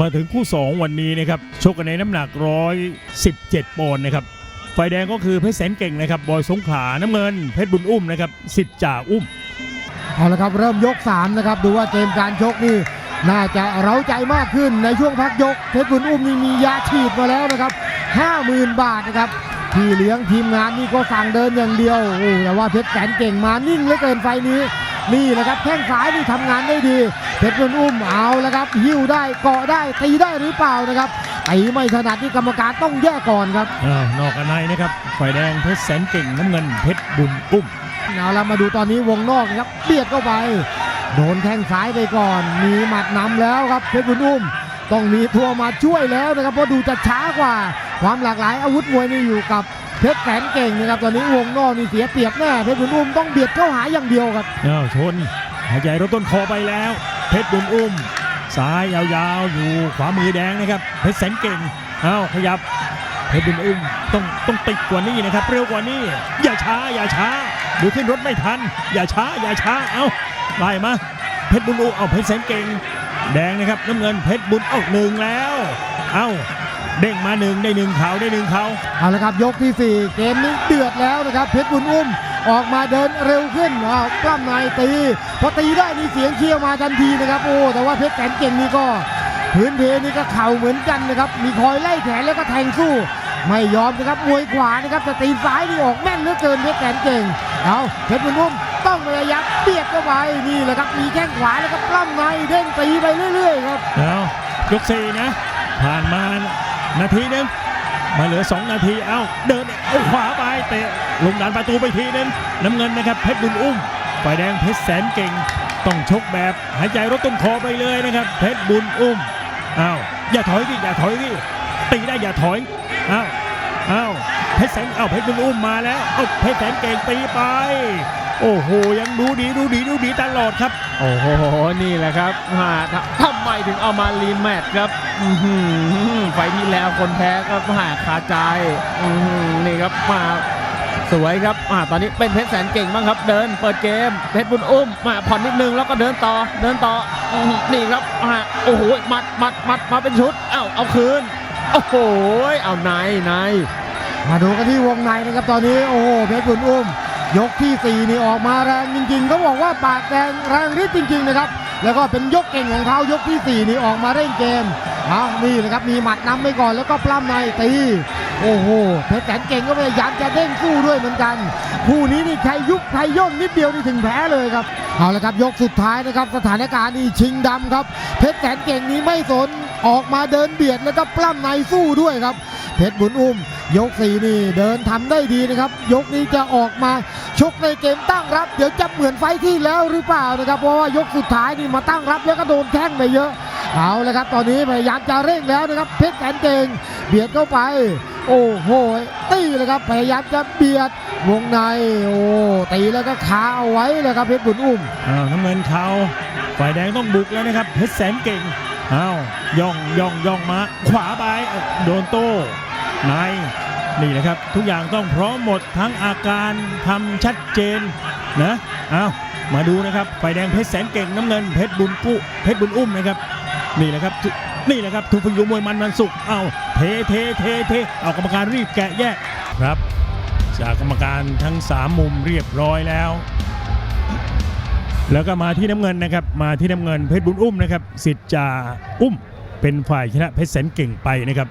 มาถึงคู่ 2 วันนี้นะครับชกกันในน้ำหนัก 117ปอนด์นะครับฝ่ายแดงก็คือเพชรแสนเก่งนะครับบอยสงขลาน้ำเงิน เพชรบุญอุ้มนะครับสิทธิ์จ่าอุ้มเอาละครับเริ่มยก 3 นะครับ ดูว่าเกมการชกนี่น่าจะเร้าใจมากขึ้นในช่วงพักยก เพชรบุญอุ้มนี่มียาฉีดมาแล้วนะครับ 50,000 บาทนะครับพี่เลี้ยงทีมงานนี่ก็สั่งเดินอย่างเดียวโอ้แต่ว่าเพชรแสนเก่งมานิ่งเหลือเกินไฟนี้ นี่แหละครับแข้งซ้ายนี่ทำงานได้ดีเพชรบุญอุ้มเอาละครับหิ้วได้เกาะได้ตีได้หรือเปล่านะครับตีไม่ถนัดที่กรรมการต้องแยกก่อนครับอ่านอกกันในนะครับฝ่ายแดงเพชรแสนเก่งน้ำเงินเพชรบุญอุ้มเอาละมาดูตอนนี้วงนอกนะครับเบียดเข้าไป โดนแข้งซ้ายไปก่อน มีหมัดนำแล้วครับเพชรบุญอุ้มต้องมีทัวร์มาช่วยแล้วนะครับเพราะดูจะช้ากว่า ความหลากหลายอาวุธมวยนี่อยู่กับ เพชรแสนเก่งนะครับตอนนี้วงนอกนี่เสียเปรียบแน่เพชรบุญอุ้มต้องเบียดเข้าหาอย่างเดียวครับอ้าวชนหายใจรถต้นคอไปแล้ว เพชรบุญอุ้มซ้ายยาวๆ อยู่ขวามือแดงนะครับ เพชรแสนเก่งอ้าวขยับเพชรบุญอุ้มต้องต้องติดกว่านี้นะครับ เร็วกว่านี้ อย่าช้า อย่าช้าดูขึ้นรถไม่ทัน อย่าช้า อย่าช้าเอ้าไล่มาเพชรบุญอุ้มเอาเพชรแสนเก่ง แดงนะครับน้ำเงินเพชรบุญเอาหนึ่งแล้ว เอ้า เด้งมาหนึ่งได้หนึ่งเขาได้หนึ่งเขาเอาละครับยกที่สี่เกมนี้เดือดแล้วนะครับ เพชรบุญอุ้มออกมาเดินเร็วขึ้นอ้าวกล้ามในตีพอตีได้นี่เสียงเชียร์มาทันทีนะครับโอ้แต่ว่าเพชรแสนเก่งนี่ก็พื้นเพนี่ก็เข่าเหมือนกันนะครับมีคอยไล่แขนแล้วก็แทงสู้ ไม่ยอมนะครับมวยขวานะครับแต่ตีซ้ายนี่ออกแม่นเหลือเกินเพชรแสนเก่งเอาเพชรบุญนุ่มต้องพยายามเบียดเข้าไปนี่แหละครับมีแข้งขวาแล้วก็ปล้ำในเด้งตีไปเรื่อยๆครับเอายกสี่นะผ่านมา นาทีนึงมาเหลือ 2 นาทีเอ้าเดินเอาขวาไปเตะลงดันประตูไปทีนึงน้ำเงินนะครับเพชรบุญอุ้มฝ่ายแดงเพชรแสนเก่งต้องชกแบบหายใจรถต้นคอไปเลยนะครับ เพชรบุญอุ้มอ้าวอย่าถอยดิอย่าถอยดิตีได้อย่าถอยอ้าวอ้าวเพชรแสนเอ้าเพชรบุญอุ้มมาแล้วเอ้าเพชรแสนเก่งตีไป โอ้โหยังดูดีดูดีดูดีตลอดครับ โอ้โห นี่แหละครับมาทำไมถึงเอามารีแมตช์ครับไฟที่แล้วคนแพ้ก็หาคาใจนี่ครับมาสวยครับอ่าตอนนี้เป็นเพชรแสนเก่งบ้างครับ เดินเปิดเกม เพชรบุญอุ้มมาผ่อนนิดนึงแล้วก็เดินต่อ เดินต่ออนี่ครับอ่าโอ้โหหมัดหมัดหมัดมาเป็นชุด เอ้า เอาคืน โอ้โห เอาในในมาดูกันที่วงในนะครับตอนนี้ โอ้โห เพชรบุญอุ้ม ยกที่สี่นี่ออกมาแรงจริงๆเขาบอกว่าปากแดงแรงฤทธิ์จริง ๆ นะครับ แล้วก็เป็นยกเก่งของเขายกที่สี่นี่ออกมาเร่งเกมเอานี่นะครับมีหมัดนำไปก่อนแล้วก็ปล้ำในตีโอ้โหเพชรแสนเก่งก็พยายามจะเด้งสู้ด้วยเหมือนกันคู่นี้นี่ใครยุบใครย่นนิดเดียวนี่ถึงแพ้เลยครับเอาละครับยกสุดท้ายนะครับสถานการณ์นี่ชิงดำครับ เพชรแสนเก่งนี้ไม่สนออกมาเดินเบียดแล้วก็ปล้ำในสู้ด้วยครับเพชรบุญอุ้ม ยกสี่นี่เดินทำได้ดีนะครับ ยกนี้จะออกมา ชกในเกมตั้งรับเดี๋ยวจะเหมือนไฟที่แล้วหรือเปล่านะครับเพราะว่ายกสุดท้ายนี่มาตั้งรับแล้วก็โดนแข้งไปเยอะเอาละครับตอนนี้พยายามจะเร่งแล้วนะครับเพชรแสนเก่งเบียดเข้าไป โอ้โหตีเลยครับพยายามจะเบียดวงในโอ้ตีแล้วก็คาเอาไว้เลยครับเพชรบุญอุ้มอ้าวน้ำเงินเขาฝ่ายแดงต้องบุกแล้วนะครับเพชรแสนเก่งอ้าวย่องย่องย่องมาขวาไปโดนโต้ใน นี่นะครับทุกอย่างต้องพร้อมหมดทั้งอาการทำชัดเจนนะเอามาดูนะครับฝ่ายแดงเพชรแสนเก่งน้ำเงินเพชรบุญกู้เพชรบุญอุ้มนะครับนี่แหละครับนี่แหละครับทุกพยุมวยมันมันสุกเอาเทเทเทเทเอากรรมการรีบแกะแยกครับ จากกรรมการทั้งสามมุมเรียบร้อยแล้ว แล้วก็มาที่น้ำเงินนะครับมาที่น้ำเงินเพชรบุญอุ้มนะครับสิทธิ์จ่าอุ้มเป็นฝ่ายชนะเพชรแสนเก่งไปนะครับ